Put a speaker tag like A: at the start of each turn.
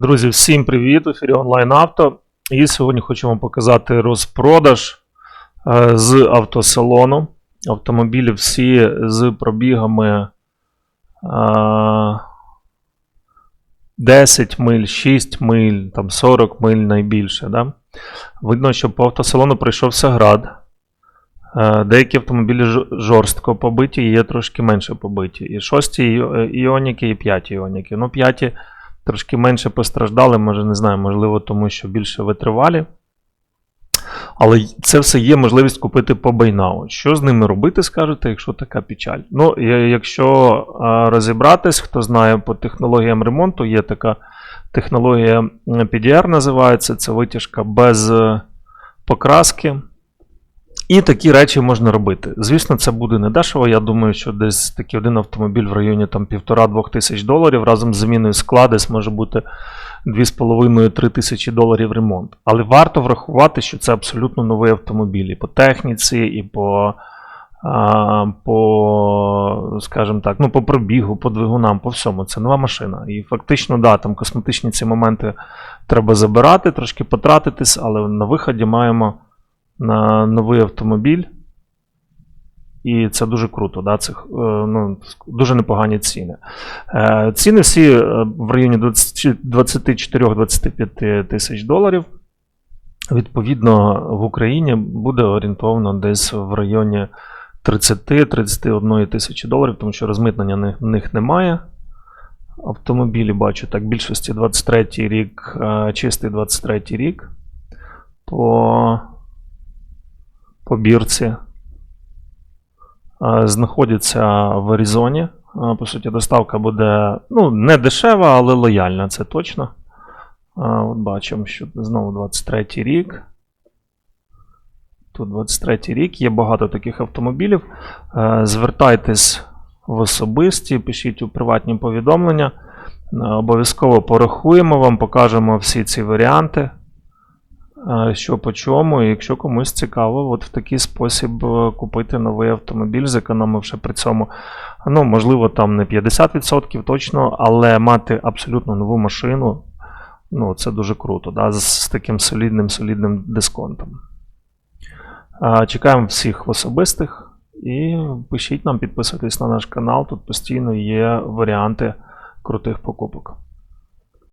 A: Друзі, всім привіт! В ефірі онлайн авто. І сьогодні хочу вам показати розпродаж е, з автосалону. Автомобілі всі з пробігами е, 10 миль, 6 миль, там 40 миль найбільше. Да? Видно, що по автосалону прийшовся град. Е, Деякі автомобілі жорстко побиті, є трошки менше побиті. І шості іо- іоніки, і п'яті іоніки. Ну, п'яті трошки менше постраждали, може, не знаю, можливо, тому що більше витривалі. Але це все є можливість купити по байнау. Що з ними робити, скажете, якщо така печаль? Ну, якщо розібратись, хто знає по технологіям ремонту, є така технологія PDR називається, це витяжка без е, покраски. І такі речі можна робити. Звісно, це буде недешево. Я думаю, що десь такий один автомобіль в районі там 1,5-2 тисяч доларів разом з заміною скла десь може бути 2,5-3 тисячі доларів ремонт. Але варто врахувати, що це абсолютно новий автомобіль і по техніці, і по, а, по скажімо так, ну, по пробігу, по двигунам, по всьому. Це нова машина. І фактично, да, там косметичні ці моменти треба забирати, трошки потратитись, але на виході маємо на новий автомобіль. І це дуже круто. Да? Це, е, ну, дуже непогані ціни. Е, ціни всі е, в районі 24-25 тисяч доларів. Відповідно, в Україні буде орієнтовано десь в районі 30-31 тисячі доларів, тому що розмитнення в них немає. Автомобілі бачу так, більшості 23 рік, чистий 23 рік. По по бірці. Е, в Аризоні. Е, По суті, доставка буде ну, не дешева, але лояльна, це точно. Е, От бачимо, що знову 23 рік. Тут 23 рік, є багато таких автомобілів. Звертайтесь в особисті, пишіть у приватні повідомлення. Обов'язково порахуємо вам, покажемо всі ці варіанти що по чому, і якщо комусь цікаво, от в такий спосіб е, купити новий автомобіль, зекономивши при цьому, ну, можливо, там не 50% точно, але мати абсолютно нову машину, ну, це дуже круто, да, з, таким солідним солідним дисконтом. Чекаємо всіх особистих і пишіть нам, підписуйтесь на наш канал, тут постійно є варіанти крутих покупок.